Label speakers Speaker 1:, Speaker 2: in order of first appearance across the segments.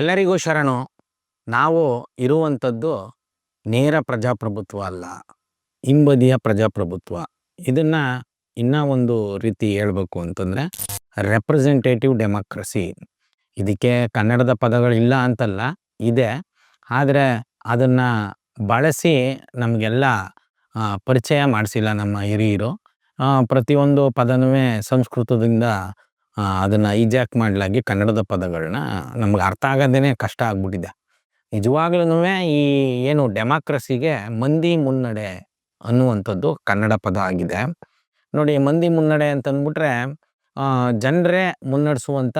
Speaker 1: ಎಲ್ಲರಿಗೂ ಶರಣು. ನಾವು ಇರುವಂಥದ್ದು ನೇರ ಪ್ರಜಾಪ್ರಭುತ್ವ ಅಲ್ಲ, ಹಿಂಬದಿಯ ಪ್ರಜಾಪ್ರಭುತ್ವ. ಇದನ್ನು ಇನ್ನೂ ಒಂದು ರೀತಿ ಹೇಳಬೇಕು ಅಂತಂದರೆ ರೆಪ್ರೆಸೆಂಟೇಟಿವ್ ಡೆಮಾಕ್ರಸಿ ಇದಕ್ಕೆ ಕನ್ನಡದ ಪದಗಳಿಲ್ಲ ಅಂತಲ್ಲ, ಇದೆ. ಆದರೆ ಅದನ್ನು ಬಳಸಿ ನಮಗೆಲ್ಲ ಪರಿಚಯ ಮಾಡಿಸಿಲ್ಲ ನಮ್ಮ ಹಿರಿಯರು. ಪ್ರತಿಯೊಂದು ಪದನೂ ಸಂಸ್ಕೃತದಿಂದ ಅದನ್ನು ಈಜಾಕ್ ಮಾಡಲಾಗಿ ಕನ್ನಡದ ಪದಗಳನ್ನ ನಮ್ಗೆ ಅರ್ಥ ಆಗೋದೇ ಕಷ್ಟ ಆಗ್ಬಿಟ್ಟಿದೆ. ನಿಜವಾಗ್ಲೂ ಈ ಏನು ಡೆಮಾಕ್ರಸಿಗೆ ಮಂದಿ ಮುನ್ನಡೆ ಅನ್ನುವಂಥದ್ದು ಕನ್ನಡ ಪದ ಆಗಿದೆ. ನೋಡಿ ಮಂದಿ ಮುನ್ನಡೆ ಅಂತಂದ್ಬಿಟ್ರೆ ಜನರೇ ಮುನ್ನಡೆಸುವಂಥ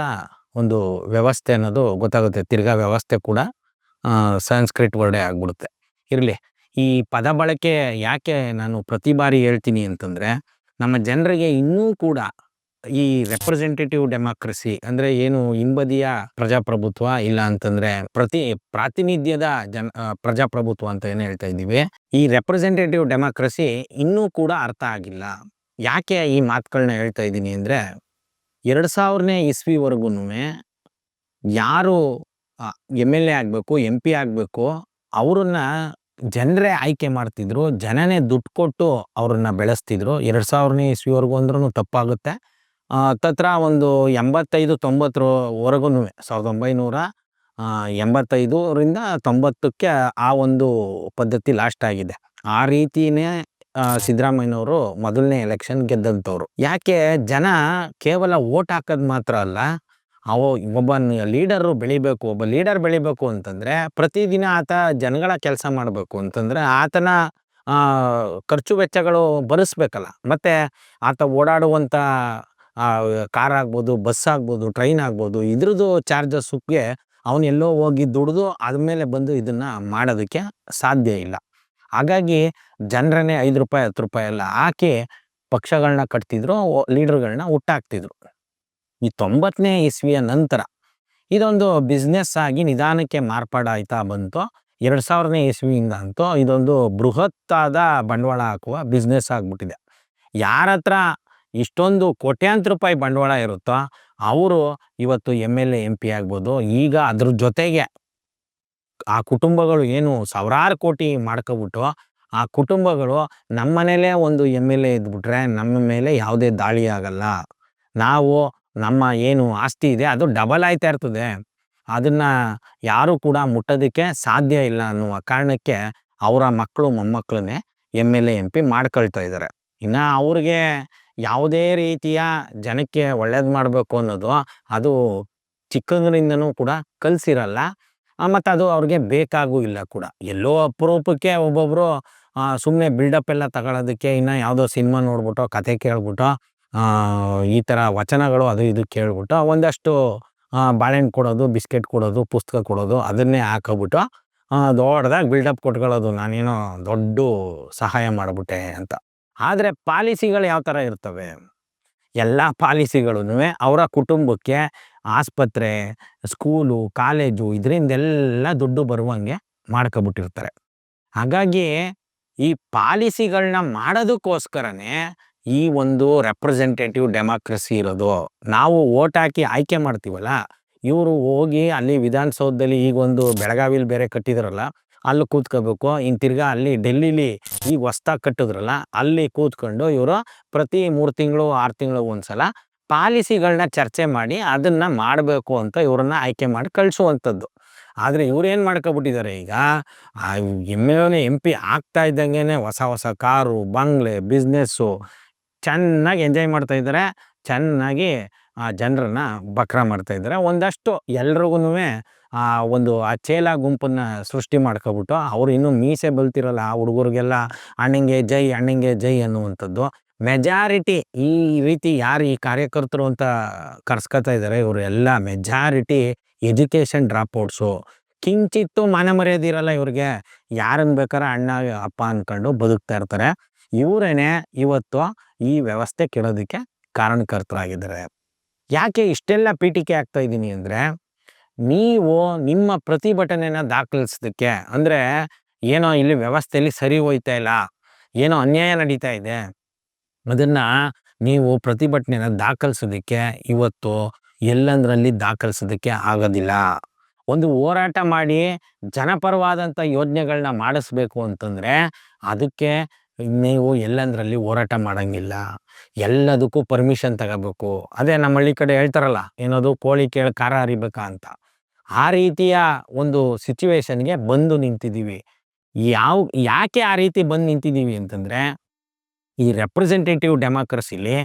Speaker 1: ಒಂದು ವ್ಯವಸ್ಥೆ ಅನ್ನೋದು ಗೊತ್ತಾಗುತ್ತೆ. ತಿರ್ಗಾ ವ್ಯವಸ್ಥೆ ಕೂಡ ಸಂಸ್ಕ್ರಿಟ್ ವರ್ಡೇ ಆಗ್ಬಿಡುತ್ತೆ. ಇರಲಿ, ಈ ಪದ ಬಳಕೆ ಯಾಕೆ ನಾನು ಪ್ರತಿ ಬಾರಿ ಹೇಳ್ತೀನಿ ಅಂತಂದರೆ, ನಮ್ಮ ಜನರಿಗೆ ಇನ್ನೂ ಕೂಡ ಈ ರೆಪ್ರೆಸೆಂಟೇಟಿವ್ ಡೆಮಾಕ್ರಸಿ ಅಂದ್ರೆ ಏನು ಹಿಂಬದಿಯ ಪ್ರಜಾಪ್ರಭುತ್ವ ಇಲ್ಲ ಅಂತಂದ್ರೆ ಪ್ರತಿ ಪ್ರಾತಿನಿಧ್ಯದ ಜನ ಪ್ರಜಾಪ್ರಭುತ್ವ ಅಂತ ಏನು ಹೇಳ್ತಾ ಇದ್ದೀವಿ? ಈ ರೆಪ್ರೆಸೆಂಟೇಟಿವ್ ಡೆಮಾಕ್ರಸಿ ಇನ್ನೂ ಕೂಡ ಅರ್ಥ ಆಗಿಲ್ಲ. ಯಾಕೆ ಈ ಮಾತುಗಳನ್ನ ಹೇಳ್ತಾ ಇದ್ದೀನಿ ಅಂದರೆ ಎರಡು ಸಾವಿರನೇ ಇಸ್ವಿವರೆಗೂ ಯಾರು ಎಂ ಎಲ್ ಎ ಆಗಬೇಕು, ಎಂ ಪಿ ಆಗಬೇಕು, ಅವ್ರನ್ನ ಜನರೇ ಆಯ್ಕೆ ಮಾಡ್ತಿದ್ರು, ಜನನೇ ದುಡ್ಡು ಕೊಟ್ಟು ಅವ್ರನ್ನ ಬೆಳೆಸ್ತಿದ್ರು. ಎರಡು ಸಾವಿರನೇ ಇಸ್ವಿವರೆಗೂ ಅಂದ್ರೂ ತಪ್ಪಾಗುತ್ತೆ. ತತ್ರ ಒಂದು ಎಂಬತ್ತೈದು ತೊಂಬತ್ತರವರೆಗೂ ಸಾವಿರದ ಒಂಬೈನೂರ ಎಂಬತ್ತೈದರಿಂದ ತೊಂಬತ್ತಕ್ಕೆ ಆ ಒಂದು ಪದ್ಧತಿ ಲಾಸ್ಟ್ ಆಗಿದೆ. ಆ ರೀತಿಯೇ ಸಿದ್ದರಾಮಯ್ಯನವರು ಮೊದಲನೇ ಎಲೆಕ್ಷನ್ ಗೆದ್ದಂಥವ್ರು. ಯಾಕೆ? ಜನ ಕೇವಲ ಓಟ್ ಹಾಕೋದು ಮಾತ್ರ ಅಲ್ಲ, ಅವು, ಒಬ್ಬ ಲೀಡರು ಬೆಳಿಬೇಕು, ಒಬ್ಬ ಲೀಡರ್ ಬೆಳಿಬೇಕು ಅಂತಂದರೆ ಪ್ರತಿದಿನ ಆತ ಜನಗಳ ಕೆಲಸ ಮಾಡಬೇಕು ಅಂತಂದ್ರೆ ಆತನ ಖರ್ಚು ವೆಚ್ಚಗಳು ಭರಿಸ್ಬೇಕಲ್ಲ ಮತ್ತು ಆತ ಓಡಾಡುವಂಥ ಕಾರ್ ಆಗ್ಬೋದು, ಬಸ್ ಆಗ್ಬೋದು, ಟ್ರೈನ್ ಆಗ್ಬೋದು, ಇದ್ರದ್ದು ಚಾರ್ಜಸ್ಗೆ ಅವನು ಎಲ್ಲೋ ಹೋಗಿ ದುಡಿದು ಆದಮೇಲೆ ಬಂದು ಇದನ್ನ ಮಾಡೋದಕ್ಕೆ ಸಾಧ್ಯ ಇಲ್ಲ. ಹಾಗಾಗಿ ಜನರನ್ನೇ ಐದು ರೂಪಾಯಿ, ಹತ್ತು ರೂಪಾಯಿ ಎಲ್ಲ ಹಾಕಿ ಪಕ್ಷಗಳನ್ನ ಕಟ್ತಿದ್ರು ಲೀಡರ್ಗಳನ್ನ ಹುಟ್ಟಾಕ್ತಿದ್ರು. ಈ ತೊಂಬತ್ತನೇ ಇಸ್ವಿಯ ನಂತರ ಇದೊಂದು ಬಿಸ್ನೆಸ್ ಆಗಿ ನಿಧಾನಕ್ಕೆ ಮಾರ್ಪಾಡಾಯ್ತಾ ಬಂತು. ಎರಡು ಸಾವಿರನೇ ಇಸ್ವಿಯಿಂದ ಅಂತೂ ಇದೊಂದು ಬೃಹತ್ತಾದ ಬಂಡವಾಳ ಹಾಕುವ ಬಿಸ್ನೆಸ್ ಆಗಿಬಿಟ್ಟಿದೆ. ಯಾರ ಹತ್ರ ಇಷ್ಟೊಂದು ಕೋಟ್ಯಾಂತರ ರೂಪಾಯಿ ಬಂಡವಾಳ ಇರುತ್ತೋ, ಅವರು ಇವತ್ತು M L A M P ಆಗ್ಬೋದು. ಈಗ ಅದ್ರ ಜೊತೆಗೆ ಆ ಕುಟುಂಬಗಳು ಏನು ಸಾವಿರಾರು ಕೋಟಿ ಮಾಡ್ಕೊಬಿಟ್ಟು, ಆ ಕುಟುಂಬಗಳು ನಮ್ಮ ಒಂದು ಎಂ ಎಲ್ ಎ ಇದ್ಬಿಟ್ರೆ ನಮ್ಮ ಮೇಲೆ ಯಾವುದೇ ದಾಳಿ ಆಗಲ್ಲ. ನಾವು ನಮ್ಮ ಏನು ಆಸ್ತಿ ಇದೆ, ಅದು ಡಬಲ್ ಆಯ್ತಾ ಇರ್ತದೆ. ಅದನ್ನ ಯಾರು ಕೂಡ ಮುಟ್ಟೋದಕ್ಕೆ ಸಾಧ್ಯ ಇಲ್ಲ ಅನ್ನುವ ಕಾರಣಕ್ಕೆ ಅವರ ಮಕ್ಕಳು, ಮೊಮ್ಮಕ್ಕಳನ್ನೇ M L A M P ಮಾಡ್ಕೊಳ್ತಾ ಇದ್ದಾರೆ. ಇನ್ನು ಅವ್ರಿಗೆ ಯಾವುದೇ ರೀತಿಯ ಜನಕ್ಕೆ ಒಳ್ಳೇದು ಮಾಡಬೇಕು ಅನ್ನೋದು ಅದು ಚಿಕ್ಕಂದ್ರಿಂದನೂ ಕೂಡ ಕಲಿಸಿರಲ್ಲ. ಮತ್ತು ಅದು ಅವ್ರಿಗೆ ಬೇಕಾಗೂ ಇಲ್ಲ ಕೂಡ. ಎಲ್ಲೋ ಅಪರೂಪಕ್ಕೆ ಒಬ್ಬೊಬ್ಬರು ಸುಮ್ಮನೆ ಬಿಲ್ಡಪ್ ಎಲ್ಲ ತಗೊಳ್ಳೋದಕ್ಕೆ ಇನ್ನು ಯಾವುದೋ ಸಿನಿಮಾ ನೋಡ್ಬಿಟ್ಟು, ಕತೆ ಕೇಳ್ಬಿಟ್ಟು ಈ ಥರ ವಚನಗಳು ಅದು ಇದು ಕೇಳ್ಬಿಟ್ಟು ಒಂದಷ್ಟು ಬಾಳೆಹಣ್ಣು ಕೊಡೋದು, ಬಿಸ್ಕೆಟ್ ಕೊಡೋದು, ಪುಸ್ತಕ ಕೊಡೋದು ಅದನ್ನೇ ಹಾಕೋಬಿಟ್ಟು ದೊಡ್ಡದಾಗಿ ಬಿಲ್ಡಪ್ ಕೊಟ್ಕೊಳ್ಳೋದು ನಾನೇನೋ ದೊಡ್ಡ ಸಹಾಯ ಮಾಡಿಬಿಟ್ಟೆ ಅಂತ. ಆದರೆ ಪಾಲಿಸಿಗಳು ಯಾವ ಥರ ಇರ್ತವೆ? ಎಲ್ಲ ಪಾಲಿಸಿಗಳೂ ಅವರ ಕುಟುಂಬಕ್ಕೆ ಆಸ್ಪತ್ರೆ, ಸ್ಕೂಲು, ಕಾಲೇಜು ಇದರಿಂದೆಲ್ಲ ದುಡ್ಡು ಬರುವಂಗೆ ಮಾಡ್ಕೊಬಿಟ್ಟಿರ್ತಾರೆ. ಹಾಗಾಗಿ ಈ ಪಾಲಿಸಿಗಳನ್ನ ಮಾಡೋದಕ್ಕೋಸ್ಕರನೇ ಈ ಒಂದು ರೆಪ್ರೆಸೆಂಟೇಟಿವ್ ಡೆಮಾಕ್ರಸಿ ಇರೋದು. ನಾವು ಓಟ್ ಹಾಕಿ ಆಯ್ಕೆ ಮಾಡ್ತೀವಲ್ಲ, ಇವರು ಹೋಗಿ ಅಲ್ಲಿ ವಿಧಾನಸೌಧದಲ್ಲಿ ಈಗ ಒಂದು ಬೆಳಗಾವಿಲಿ ಬೇರೆ ಕಟ್ಟಿದಾರಲ್ಲ ಅಲ್ಲಿ ಕೂತ್ಕೋಬೇಕು. ಇನ್ನು ತಿರ್ಗಾ ಅಲ್ಲಿ ಡೆಲ್ಲಿಲಿ ಈಗ ಹೊಸ್ದಾಗಿ ಕಟ್ಟಿದ್ರಲ್ಲ, ಅಲ್ಲಿ ಕೂತ್ಕೊಂಡು ಇವರು ಪ್ರತಿ ಮೂರು ತಿಂಗಳು, ಆರು ತಿಂಗಳು ಒಂದ್ಸಲ ಪಾಲಿಸಿಗಳನ್ನ ಚರ್ಚೆ ಮಾಡಿ ಅದನ್ನು ಮಾಡಬೇಕು ಅಂತ ಇವ್ರನ್ನ ಆಯ್ಕೆ ಮಾಡಿ ಕಳಿಸುವಂಥದ್ದು. ಆದರೆ ಇವ್ರು ಏನು ಮಾಡ್ಕೊಬಿಟ್ಟಿದ್ದಾರೆ ಈಗ? ಎಂ ಎಲ್ ಎಂ ಪಿ ಆಗ್ತಾ ಇದ್ದಂಗೆ ಹೊಸ ಹೊಸ ಕಾರು, ಬಂಗ್ಲೆ, ಬಿಸ್ನೆಸ್ಸು ಚೆನ್ನಾಗಿ ಎಂಜಾಯ್ ಮಾಡ್ತಾ ಇದ್ದಾರೆ. ಚೆನ್ನಾಗಿ ಆ ಜನರನ್ನ ಬಕ್ರ ಮಾಡ್ತಾ ಇದ್ದಾರೆ. ಒಂದಷ್ಟು ಎಲ್ರಿಗೂ ಆ ಒಂದು ಆ ಚೇಲ ಗುಂಪನ್ನು ಸೃಷ್ಟಿ ಮಾಡ್ಕೊಬಿಟ್ಟು ಅವ್ರು ಇನ್ನೂ ಮೀಸೆ ಬಲ್ತಿರಲ್ಲ ಆ ಹುಡುಗರಿಗೆಲ್ಲ ಅಣ್ಣಂಗೆ ಜೈ ಅಣ್ಣಂಗೆ ಜೈ ಅನ್ನುವಂಥದ್ದು. ಮೆಜಾರಿಟಿ ಈ ರೀತಿ ಯಾರು ಈ ಕಾರ್ಯಕರ್ತರು ಅಂತ ಕರ್ಸ್ಕೊತಾ ಇದ್ದಾರೆ ಇವರು ಎಲ್ಲ ಮೆಜಾರಿಟಿ ಎಜುಕೇಷನ್ ಡ್ರಾಪ್ಔಟ್ಸು. ಕಿಂಚಿತ್ತು ಮಾನ ಮರ್ಯಾದೆ ಇರಲ್ಲ ಇವ್ರಿಗೆ. ಯಾರನ್ನ ಬೇಕಾದ್ರೆ ಅಣ್ಣ, ಅಪ್ಪ ಅಂದ್ಕೊಂಡು ಬದುಕ್ತಾ ಇರ್ತಾರೆ. ಇವರೇನೆ ಇವತ್ತು ಈ ವ್ಯವಸ್ಥೆ ಕೆಡೋದಕ್ಕೆ ಕಾರಣಕರ್ತರಾಗಿದ್ದಾರೆ. ಯಾಕೆ ಇಷ್ಟೆಲ್ಲ ಪೀಠಿಕೆ ಆಗ್ತಾ ಇದ್ದೀನಿ ಅಂದರೆ ನೀವು ನಿಮ್ಮ ಪ್ರತಿಭಟನೆನ ದಾಖಲಿಸೋದಕ್ಕೆ ಅಂದರೆ ಏನೋ ಇಲ್ಲಿ ವ್ಯವಸ್ಥೆಯಲ್ಲಿ ಸರಿ ಹೋಯ್ತಾ ಇಲ್ಲ, ಏನೋ ಅನ್ಯಾಯ ನಡೀತಾ ಇದೆ, ಅದನ್ನು ನೀವು ಪ್ರತಿಭಟನೆಯನ್ನು ದಾಖಲಿಸೋದಕ್ಕೆ ಇವತ್ತು ಎಲ್ಲಂದ್ರಲ್ಲಿ ದಾಖಲಿಸೋದಕ್ಕೆ ಆಗೋದಿಲ್ಲ. ಒಂದು ಹೋರಾಟ ಮಾಡಿ ಜನಪರವಾದಂಥ ಯೋಜನೆಗಳನ್ನ ಮಾಡಿಸ್ಬೇಕು ಅಂತಂದರೆ ಅದಕ್ಕೆ ನೀವು ಎಲ್ಲಂದ್ರಲ್ಲಿ ಹೋರಾಟ ಮಾಡೋಂಗಿಲ್ಲ. ಎಲ್ಲದಕ್ಕೂ ಪರ್ಮಿಷನ್ ತಗೋಬೇಕು. ಅದೇ ನಮ್ಮ ಹಳ್ಳಿ ಕಡೆ ಹೇಳ್ತಾರಲ್ಲ, ಏನದು ಕೋಳಿ ಕೇಳಿ ಖಾರ ಹರಿಬೇಕಾ ಅಂತ. ಆ ರೀತಿಯ ಒಂದು ಸಿಚುವೇಶನ್ಗೆ ಬಂದು ನಿಂತಿದ್ದೀವಿ. ಯಾವ, ಯಾಕೆ ಆ ರೀತಿ ಬಂದು ನಿಂತಿದ್ದೀವಿ ಅಂತಂದರೆ, ಈ ರೆಪ್ರೆಸೆಂಟೇಟಿವ್ ಡೆಮಾಕ್ರಸಿಲಿ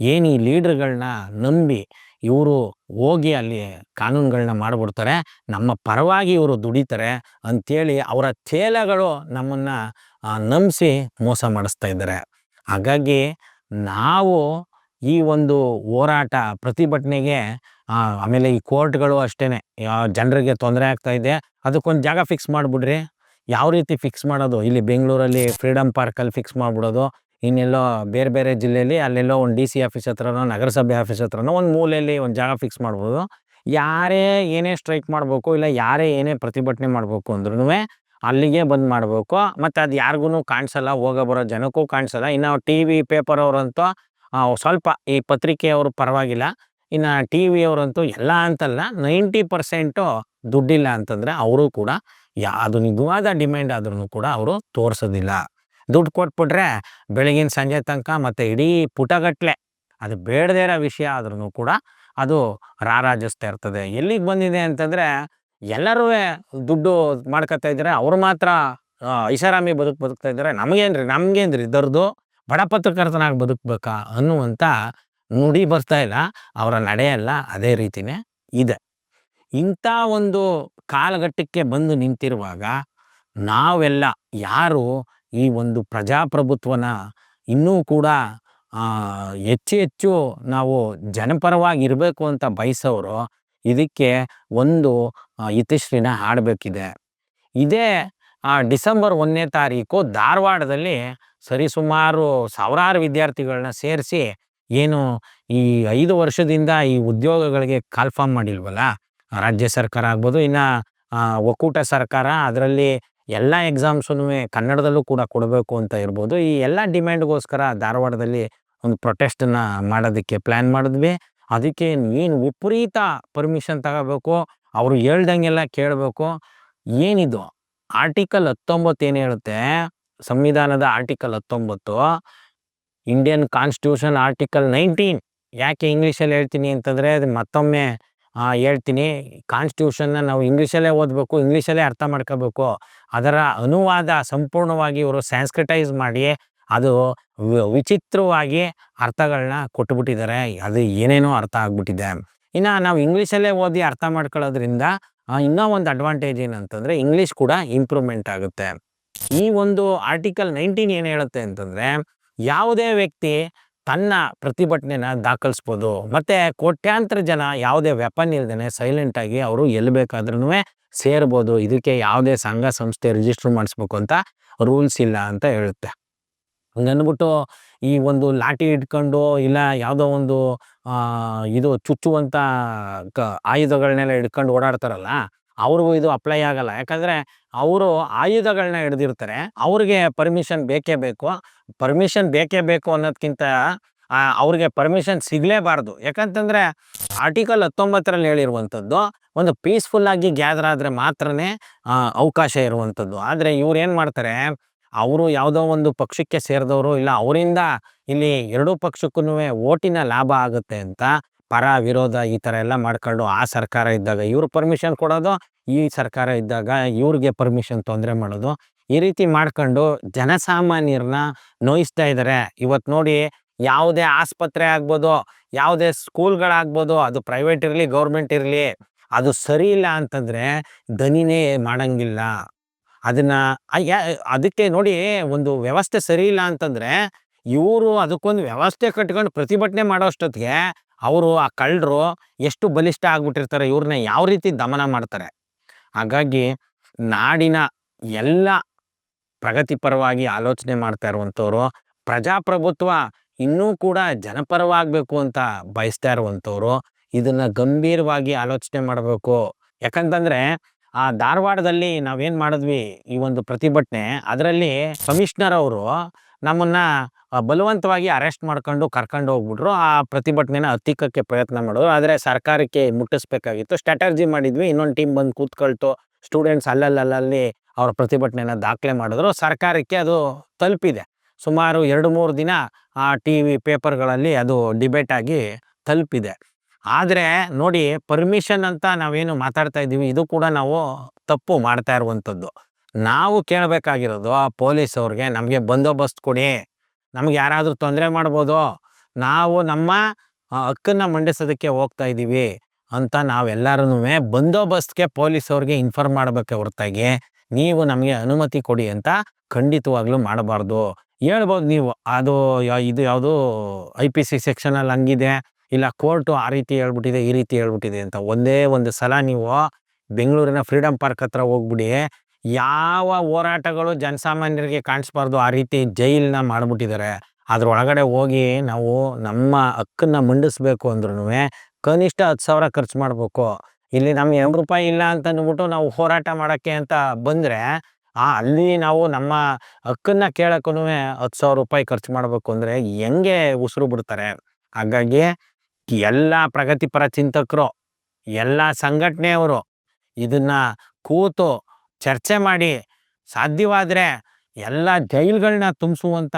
Speaker 1: ಏನು ಈ ಲೀಡ್ರ್ಗಳನ್ನ ನಂಬಿ ಇವರು ಹೋಗಿ ಅಲ್ಲಿ ಕಾನೂನುಗಳನ್ನ ಮಾಡಿಬಿಡ್ತಾರೆ, ನಮ್ಮ ಪರವಾಗಿ ಇವರು ದುಡಿತಾರೆ ಅಂಥೇಳಿ ಅವರ ಚೇಲಗಳು ನಮ್ಮನ್ನು ನಂಬಿಸಿ ಮೋಸ ಮಾಡಿಸ್ತಾ ಇದ್ದಾರೆ. ಹಾಗಾಗಿ ನಾವು ಈ ಒಂದು ಹೋರಾಟ ಪ್ರತಿಭಟನೆಗೆ ಆಮೇಲೆ ಈ ಕೋರ್ಟ್ಗಳು ಅಷ್ಟೇ ಜನರಿಗೆ ತೊಂದರೆ ಆಗ್ತಾ ಇದೆ. ಅದಕ್ಕೊಂದು ಜಾಗ ಫಿಕ್ಸ್ ಮಾಡಿಬಿಡ್ರಿ. ಯಾವ ರೀತಿ ಫಿಕ್ಸ್ ಮಾಡೋದು? ಇಲ್ಲಿ ಬೆಂಗಳೂರಲ್ಲಿ ಫ್ರೀಡಮ್ ಪಾರ್ಕಲ್ಲಿ ಫಿಕ್ಸ್ ಮಾಡಿಬಿಡೋದು. ಇನ್ನೆಲ್ಲೋ ಬೇರೆ ಬೇರೆ ಜಿಲ್ಲೆಯಲ್ಲಿ ಅಲ್ಲೆಲ್ಲೋ ಒಂದು ಡಿ ಸಿ ಆಫೀಸ್ ಹತ್ರನೋ, ನಗರಸಭೆ ಆಫೀಸ್ ಹತ್ರನೋ, ಒಂದು ಮೂಲೆಯಲ್ಲಿ ಒಂದು ಜಾಗ ಫಿಕ್ಸ್ ಮಾಡ್ಬೋದು. ಯಾರೇ ಏನೇ ಸ್ಟ್ರೈಕ್ ಮಾಡಬೇಕು, ಇಲ್ಲ ಯಾರೇ ಏನೇ ಪ್ರತಿಭಟನೆ ಮಾಡಬೇಕು ಅಂದ್ರೂ ಅಲ್ಲಿಗೆ ಬಂದ್ ಮಾಡಬೇಕು. ಮತ್ತು ಅದು ಯಾರಿಗೂ ಕಾಣಿಸಲ್ಲ, ಹೋಗೋ ಬರೋ ಜನಕ್ಕೂ ಕಾಣಿಸಲ್ಲ. ಇನ್ನು ಟಿ ವಿ ಪೇಪರ್ ಅವರಂತೂ ಸ್ವಲ್ಪ ಈ ಪತ್ರಿಕೆಯವರು ಪರವಾಗಿಲ್ಲ. ಇನ್ನು ಟಿ ವಿಯವರಂತೂ ಎಲ್ಲ ಅಂತಲ್ಲ ನೈಂಟಿ ಪರ್ಸೆಂಟು ದುಡ್ಡಿಲ್ಲ ಅಂತಂದರೆ ಅವರು ಕೂಡ ಯಾವುದು ನಿಜವಾದ ಡಿಮ್ಯಾಂಡ್ ಆದ್ರೂ ಕೂಡ ಅವರು ತೋರಿಸೋದಿಲ್ಲ. ದುಡ್ಡು ಕೊಟ್ಬಿಟ್ರೆ ಬೆಳಗಿನ ಸಂಜೆ ತನಕ ಮತ್ತು ಇಡೀ ಪುಟಗಟ್ಟಲೆ ಅದು ಬೇಡದೇ ಇರೋ ವಿಷಯ ಆದ್ರೂ ಕೂಡ ಅದು ರಾರಾಜಿಸ್ತಾ ಇರ್ತದೆ. ಎಲ್ಲಿಗೆ ಬಂದಿದೆ ಅಂತಂದರೆ ಎಲ್ಲರೂ ದುಡ್ಡು ಮಾಡ್ಕೊತಾ ಇದ್ದಾರೆ ಅವರು ಮಾತ್ರ ಐಷಾರಾಮಿ ಬದುಕು ಬದುಕ್ತಾ ಇದ್ದಾರೆ ನಮಗೇನ್ರಿ ರೀ ಇದರದು ಬಡ ಪತ್ರಕರ್ತನಾಗಿ ಬದುಕಬೇಕಾ ಅನ್ನುವಂಥ ನುಡಿ ಬರ್ತಾ ಇಲ್ಲ. ಅವರ ನಡೆಯಲ್ಲ ಅದೇ ರೀತಿನೇ ಇದೆ. ಇಂಥ ಒಂದು ಕಾಲಘಟ್ಟಕ್ಕೆ ಬಂದು ನಿಂತಿರುವಾಗ ನಾವೆಲ್ಲ ಯಾರು ಈ ಒಂದು ಪ್ರಜಾಪ್ರಭುತ್ವನ ಇನ್ನೂ ಕೂಡ ಹೆಚ್ಚು ಹೆಚ್ಚು ನಾವು ಜನಪರವಾಗಿ ಇರಬೇಕು ಅಂತ ಬಯಸೋರು ಇದಕ್ಕೆ ಒಂದು ಇತಿಶ್ರೀನ ಹಾಡಬೇಕಿದೆ. ಇದೇ ಡಿಸೆಂಬರ್ ಒಂದನೇ ತಾರೀಕು ಧಾರವಾಡದಲ್ಲಿ ಸರಿಸುಮಾರು ಸಾವಿರಾರು ವಿದ್ಯಾರ್ಥಿಗಳನ್ನ ಸೇರಿಸಿ ಏನು ಈ ಐದು ವರ್ಷದಿಂದ ಈ ಉದ್ಯೋಗಗಳಿಗೆ ಕಾಲ್ಫಾರ್ಮ್ ಮಾಡಿಲ್ವಲ್ಲ? ರಾಜ್ಯ ಸರ್ಕಾರ ಆಗ್ಬೋದು, ಇನ್ನು ಒಕ್ಕೂಟ ಸರ್ಕಾರ, ಅದರಲ್ಲಿ ಎಲ್ಲ ಎಕ್ಸಾಮ್ಸೂ ಕನ್ನಡದಲ್ಲೂ ಕೂಡ ಕೊಡಬೇಕು ಅಂತ ಇರ್ಬೋದು. ಈ ಎಲ್ಲ ಡಿಮ್ಯಾಂಡ್ಗೋಸ್ಕರ ಧಾರವಾಡದಲ್ಲಿ ಒಂದು ಪ್ರೊಟೆಸ್ಟನ್ನ ಮಾಡೋದಕ್ಕೆ ಪ್ಲ್ಯಾನ್ ಮಾಡಿದ್ವಿ. ಅದಕ್ಕೆ ಏನು ವಿಪರೀತ ಪರ್ಮಿಷನ್ ತಗೋಬೇಕು, ಅವರು ಹೇಳ್ದಂಗೆಲ್ಲ ಕೇಳಬೇಕು. ಏನಿದು? ಆರ್ಟಿಕಲ್ ಹತ್ತೊಂಬತ್ತು ಏನು ಹೇಳುತ್ತೆ? ಸಂವಿಧಾನದ ಆರ್ಟಿಕಲ್ ಹತ್ತೊಂಬತ್ತು. ಇಂಡಿಯನ್ ಕಾನ್ಸ್ಟಿಟ್ಯೂಷನ್ ಆರ್ಟಿಕಲ್ ನೈನ್ಟೀನ್ ಯಾಕೆ ಇಂಗ್ಲೀಷಲ್ಲಿ ಹೇಳ್ತೀನಿ ಅಂತಂದರೆ ಅದು ಮತ್ತೊಮ್ಮೆ ಹೇಳ್ತೀನಿ. ಕಾನ್ಸ್ಟಿಟ್ಯೂಷನ್ನ ನಾವು ಇಂಗ್ಲೀಷಲ್ಲೇ ಓದಬೇಕು ಇಂಗ್ಲೀಷಲ್ಲೇ ಅರ್ಥ ಮಾಡ್ಕೋಬೇಕು. ಅದರ ಅನುವಾದ ಸಂಪೂರ್ಣವಾಗಿ ಇವರು ಸ್ಯಾನ್ಸ್ಕ್ರಿಟೈಸ್ ಮಾಡಿ ಅದು ವಿಚಿತ್ರವಾಗಿ ಅರ್ಥಗಳನ್ನ ಕೊಟ್ಟುಬಿಟ್ಟಿದ್ದಾರೆ ಅದು ಏನೇನೋ ಅರ್ಥ ಆಗ್ಬಿಟ್ಟಿದೆ. ಇನ್ನು ನಾವು ಇಂಗ್ಲೀಷಲ್ಲೇ ಓದಿ ಅರ್ಥ ಮಾಡ್ಕೊಳ್ಳೋದ್ರಿಂದ ಇನ್ನೂ ಒಂದು ಅಡ್ವಾಂಟೇಜ್ ಏನಂತಂದರೆ ಇಂಗ್ಲೀಷ್ ಕೂಡ ಇಂಪ್ರೂವ್ಮೆಂಟ್ ಆಗುತ್ತೆ. ಈ ಒಂದು ಆರ್ಟಿಕಲ್ ನೈನ್ಟೀನ್ ಏನು ಹೇಳುತ್ತೆ ಅಂತಂದರೆ ಯಾವುದೇ ವ್ಯಕ್ತಿ ತನ್ನ ಪ್ರತಿಭಟನೆನ ದಾಖಲಿಸ್ಬೋದು. ಮತ್ತು ಕೋಟ್ಯಾಂತರ ಜನ ಯಾವುದೇ ವೆಪನ್ ಇಲ್ದೇ ಸೈಲೆಂಟಾಗಿ ಅವರು ಎಲ್ಲಿ ಬೇಕಾದ್ರೂ ಸೇರ್ಬೋದು. ಇದಕ್ಕೆ ಯಾವುದೇ ಸಂಘ, ಸಂಸ್ಥೆ ರಿಜಿಸ್ಟರ್ ಮಾಡಿಸ್ಬೇಕು ಅಂತ ರೂಲ್ಸ್ ಇಲ್ಲ ಅಂತ ಹೇಳುತ್ತೆ. ಹಂಗನ್ಬಿಟ್ಟು ಈ ಒಂದು ಲಾಠಿ ಇಟ್ಕೊಂಡು ಇಲ್ಲ ಯಾವುದೋ ಒಂದು ಇದು ಚುಚ್ಚುವಂಥ ಕ ಆಯುಧಗಳನ್ನೆಲ್ಲ ಹಿಡ್ಕೊಂಡು ಓಡಾಡ್ತಾರಲ್ಲ ಅವ್ರಿಗೂ ಇದು ಅಪ್ಲೈ ಆಗಲ್ಲ. ಯಾಕಂದರೆ ಅವರು ಆಯುಧಗಳನ್ನ ಹಿಡ್ದಿರ್ತಾರೆ. ಅವ್ರಿಗೆ ಪರ್ಮಿಷನ್ ಬೇಕೇ ಬೇಕು. ಪರ್ಮಿಷನ್ ಬೇಕೇ ಬೇಕು ಅನ್ನೋದಕ್ಕಿಂತ ಅವ್ರಿಗೆ ಪರ್ಮಿಷನ್ ಸಿಗಲೇಬಾರ್ದು. ಯಾಕಂತಂದರೆ ಆರ್ಟಿಕಲ್ ಹತ್ತೊಂಬತ್ತರಲ್ಲಿ ಹೇಳಿರುವಂಥದ್ದು, ಒಂದು ಪೀಸ್ಫುಲ್ಲಾಗಿ ಗ್ಯಾದರ್ ಆದರೆ ಮಾತ್ರನೇ ಅವಕಾಶ ಇರುವಂಥದ್ದು. ಆದರೆ ಇವ್ರು ಏನು ಮಾಡ್ತಾರೆ, ಅವರು ಯಾವುದೋ ಒಂದು ಪಕ್ಷಕ್ಕೆ ಸೇರಿದವರು ಇಲ್ಲ, ಅವರಿಂದ ಇಲ್ಲಿ ಎರಡೂ ಪಕ್ಷಕ್ಕೂ ಓಟಿನ ಲಾಭ ಆಗುತ್ತೆ ಅಂತ ಪರ ವಿರೋಧ ಈ ಥರ ಎಲ್ಲ ಮಾಡ್ಕೊಂಡು ಆ ಸರ್ಕಾರ ಇದ್ದಾಗ ಇವ್ರು ಪರ್ಮಿಷನ್ ಕೊಡೋದು, ಈ ಸರ್ಕಾರ ಇದ್ದಾಗ ಇವ್ರಿಗೆ ಪರ್ಮಿಷನ್ ತೊಂದರೆ ಮಾಡೋದು. ಈ ರೀತಿ ಮಾಡ್ಕೊಂಡು ಜನಸಾಮಾನ್ಯರನ್ನ ನೋಯಿಸ್ತಾ ಇದ್ದಾರೆ ಇವತ್ತು ನೋಡಿ ಯಾವುದೇ ಆಸ್ಪತ್ರೆ ಆಗ್ಬೋದು, ಯಾವುದೇ ಸ್ಕೂಲ್ಗಳಾಗ್ಬೋದು, ಅದು ಪ್ರೈವೇಟ್ ಇರಲಿ ಗೌರ್ಮೆಂಟ್ ಇರಲಿ, ಅದು ಸರಿ ಇಲ್ಲ ಅಂತಂದರೆ ದನಿನೇ ಮಾಡಂಗಿಲ್ಲ. ಅದನ್ನು ಅದಕ್ಕೆ ನೋಡಿ ಒಂದು ವ್ಯವಸ್ಥೆ ಸರಿ ಇಲ್ಲ ಅಂತಂದರೆ ಇವರು ಅದಕ್ಕೊಂದು ವ್ಯವಸ್ಥೆ ಕಟ್ಕೊಂಡು ಪ್ರತಿಭಟನೆ ಮಾಡೋಷ್ಟೊತ್ತಿಗೆ ಅವರು ಆ ಕಳ್ಳರು ಎಷ್ಟು ಬಲಿಷ್ಠ ಆಗ್ಬಿಟ್ಟಿರ್ತಾರೆ ಇವ್ರನ್ನ ಯಾವ ರೀತಿ ದಮನ ಮಾಡ್ತಾರೆ. ಹಾಗಾಗಿ ನಾಡಿನ ಎಲ್ಲ ಪ್ರಗತಿಪರವಾಗಿ ಆಲೋಚನೆ ಮಾಡ್ತಾ ಇರುವಂಥವ್ರು, ಪ್ರಜಾಪ್ರಭುತ್ವ ಇನ್ನೂ ಕೂಡ ಜನಪರವಾಗಬೇಕು ಅಂತ ಬಯಸ್ತಾ ಇರುವಂಥವ್ರು, ಇದನ್ನು ಗಂಭೀರವಾಗಿ ಆಲೋಚನೆ ಮಾಡಬೇಕು. ಯಾಕಂತಂದರೆ ಆ ಧಾರವಾಡದಲ್ಲಿ ನಾವೇನು ಮಾಡಿದ್ವಿ, ಈ ಒಂದು ಪ್ರತಿಭಟನೆ, ಅದರಲ್ಲಿ ಕಮಿಷ್ನರ್ ಅವರು ನಮ್ಮನ್ನ ಬಲವಂತವಾಗಿ ಅರೆಸ್ಟ್ ಮಾಡ್ಕೊಂಡು ಕರ್ಕೊಂಡು ಹೋಗ್ಬಿಟ್ರು. ಆ ಪ್ರತಿಭಟನೆನ ಹತ್ತಿಕ್ಕಕ್ಕೆ ಪ್ರಯತ್ನ ಮಾಡಿದ್ರು. ಆದರೆ ಸರ್ಕಾರಕ್ಕೆ ಮುಟ್ಟಿಸ್ಬೇಕಾಗಿತ್ತು. ಸ್ಟ್ರಾಟರ್ಜಿ ಮಾಡಿದ್ವಿ. ಇನ್ನೊಂದು ಟೀಮ್ ಬಂದು ಕೂತ್ಕೊಳ್ತು. ಸ್ಟೂಡೆಂಟ್ಸ್ ಅಲ್ಲಲ್ಲಲ್ಲಿ ಅವ್ರ ಪ್ರತಿಭಟನೆನ ದಾಖಲೆ ಮಾಡಿದ್ರು. ಸರ್ಕಾರಕ್ಕೆ ಅದು ತಲುಪಿದೆ. ಸುಮಾರು ಎರಡು ಮೂರು ದಿನ ಆ ಟಿ ವಿ ಪೇಪರ್ಗಳಲ್ಲಿ ಅದು ಡಿಬೇಟ್ ಆಗಿ ತಲುಪಿದೆ. ಆದರೆ ನೋಡಿ, ಪರ್ಮಿಷನ್ ಅಂತ ನಾವೇನು ಮಾತಾಡ್ತಾ ಇದ್ದೀವಿ, ಇದು ಕೂಡ ನಾವು ತಪ್ಪು ಮಾಡ್ತಾ ಇರುವಂಥದ್ದು. ನಾವು ಕೇಳಬೇಕಾಗಿರೋದು ಆ ಪೊಲೀಸ್ ಅವ್ರಿಗೆ, ನಮಗೆ ಬಂದೋಬಸ್ತ್ ಕೊಡಿ. ನಮ್ಗೆ ಯಾರಾದರೂ ತೊಂದರೆ ಮಾಡ್ಬೋದು. ನಾವು ನಮ್ಮ ಹಕ್ಕನ್ನು ಮಂಡಿಸೋದಕ್ಕೆ ಹೋಗ್ತಾ ಇದ್ದೀವಿ ಅಂತ ನಾವೆಲ್ಲರೂ ಬಂದೋಬಸ್ತ್ಗೆ ಪೊಲೀಸ್ ಅವ್ರಿಗೆ ಇನ್ಫಾರ್ಮ್ ಮಾಡಬೇಕೆ ಹೊರತಾಗಿ. ನೀವು ನಮಗೆ ಅನುಮತಿ ಕೊಡಿ ಅಂತ ಖಂಡಿತವಾಗ್ಲೂ ಮಾಡಬಾರ್ದು. ಹೇಳ್ಬೋದು ನೀವು, ಅದು ಇದು ಯಾವುದು ಐ ಪಿ ಸಿ ಸೆಕ್ಷನಲ್ಲಿ ಹಂಗಿದೆ, ಇಲ್ಲ ಕೋರ್ಟು ಆ ರೀತಿ ಹೇಳ್ಬಿಟ್ಟಿದೆ, ಈ ರೀತಿ ಹೇಳ್ಬಿಟ್ಟಿದೆ ಅಂತ ಒಂದೇ ಒಂದು ಸಲ ನೀವು ಬೆಂಗಳೂರಿನ ಫ್ರೀಡಮ್ ಪಾರ್ಕ್ ಹತ್ರ ಹೋಗ್ಬಿಡಿ. ಯಾವ ಹೋರಾಟಗಳು ಜನಸಾಮಾನ್ಯರಿಗೆ ಕಾಣಿಸ್ಬಾರ್ದು ಆ ರೀತಿ ಜೈಲನ್ನ ಮಾಡಿಬಿಟ್ಟಿದ್ದಾರೆ. ಅದ್ರೊಳಗಡೆ ಹೋಗಿ ನಾವು ನಮ್ಮ ಹಕ್ಕನ್ನ ಮಂಡಿಸ್ಬೇಕು ಅಂದ್ರೂ ಕನಿಷ್ಠ ಹತ್ತು ಸಾವಿರ ಖರ್ಚು ಮಾಡಬೇಕು. ಇಲ್ಲಿ ನಮ್ಗೆ ಎರಡು ರೂಪಾಯಿ ಇಲ್ಲ ಅಂತ ಅಂದ್ಬಿಟ್ಟು ನಾವು ಹೋರಾಟ ಮಾಡೋಕ್ಕೆ ಅಂತ ಬಂದರೆ, ಆ ಅಲ್ಲಿ ನಾವು ನಮ್ಮ ಹಕ್ಕನ್ನ ಕೇಳಕ್ಕೂ ಹತ್ತು ಸಾವಿರ ರೂಪಾಯಿ ಖರ್ಚು ಮಾಡಬೇಕು ಅಂದರೆ ಹೆಂಗೆ ಉಸಿರು ಬಿಡ್ತಾರೆ. ಹಾಗಾಗಿ ಎಲ್ಲ ಪ್ರಗತಿಪರ ಚಿಂತಕರು, ಎಲ್ಲ ಸಂಘಟನೆಯವರು ಇದನ್ನು ಕೂತು ಚರ್ಚೆ ಮಾಡಿ ಸಾಧ್ಯವಾದರೆ ಎಲ್ಲ ಜೈಲುಗಳನ್ನ ತುಂಬಿಸುವಂಥ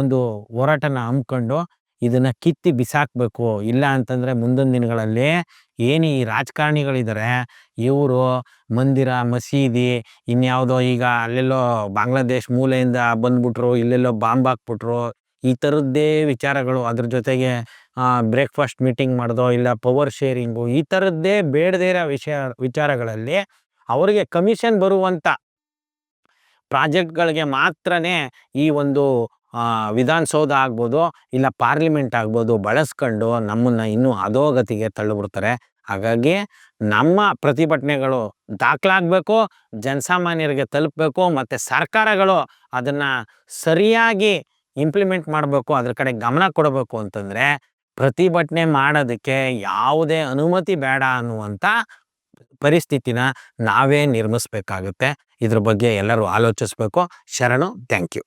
Speaker 1: ಒಂದು ಹೋರಾಟನ ಹಮ್ಮಿಕೊಂಡು ಇದನ್ನು ಕಿತ್ತಿ ಬಿಸಾಕಬೇಕು. ಇಲ್ಲ ಅಂತಂದರೆ ಮುಂದಿನ ದಿನಗಳಲ್ಲಿ ಏನು ಈ ರಾಜಕಾರಣಿಗಳಿದ್ದಾರೆ ಇವರು ಮಂದಿರ, ಮಸೀದಿ, ಇನ್ಯಾವುದೋ ಈಗ ಅಲ್ಲೆಲ್ಲೋ ಬಾಂಗ್ಲಾದೇಶ್ ಮೂಲೆಯಿಂದ ಬಂದ್ಬಿಟ್ರು, ಇಲ್ಲೆಲ್ಲೋ ಬಾಂಬ್ ಹಾಕ್ಬಿಟ್ರು, ಈ ಥರದ್ದೇ ವಿಚಾರಗಳು. ಅದ್ರ ಜೊತೆಗೆ ಬ್ರೇಕ್ಫಾಸ್ಟ್ ಮೀಟಿಂಗ್ ಮಾಡೋದು, ಇಲ್ಲ ಪವರ್ ಶೇರಿಂಗು, ಈ ಥರದ್ದೇ ಬೇಡದೇ ಇರೋ ವಿಷಯ ವಿಚಾರಗಳಲ್ಲಿ ಅವರಿಗೆ ಕಮಿಷನ್ ಬರುವಂಥ ಪ್ರಾಜೆಕ್ಟ್ಗಳಿಗೆ ಮಾತ್ರನೇ ಈ ಒಂದು ವಿಧಾನಸೌಧ ಆಗ್ಬೋದು, ಇಲ್ಲ ಪಾರ್ಲಿಮೆಂಟ್ ಆಗ್ಬೋದು ಬಳಸ್ಕೊಂಡು ನಮ್ಮನ್ನು ಇನ್ನೂ ಅಧೋಗತಿಗೆ ತಳ್ಳಿಬಿಡ್ತಾರೆ. ಹಾಗಾಗಿ ನಮ್ಮ ಪ್ರತಿಭಟನೆಗಳು ದಾಖಲಾಗಬೇಕು, ಜನಸಾಮಾನ್ಯರಿಗೆ ತಲುಪಬೇಕು, ಮತ್ತು ಸರ್ಕಾರಗಳು ಅದನ್ನು ಸರಿಯಾಗಿ ಇಂಪ್ಲಿಮೆಂಟ್ ಮಾಡಬೇಕು, ಅದ್ರ ಕಡೆ ಗಮನ ಕೊಡಬೇಕು ಅಂತಂದರೆ ಪ್ರತಿಭಟನೆ ಮಾಡೋದಕ್ಕೆ ಯಾವುದೇ ಅನುಮತಿ ಬೇಡ ಅನ್ನುವಂಥ ಪರಿಸ್ಥಿತಿನ ನಾವೇ ನಿರ್ಮಿಸ್ಬೇಕಾಗುತ್ತೆ. ಇದ್ರ ಬಗ್ಗೆ ಎಲ್ಲರೂ ಆಲೋಚಿಸ್ಬೇಕು. ಶರಣು ಥ್ಯಾಂಕ್ ಯು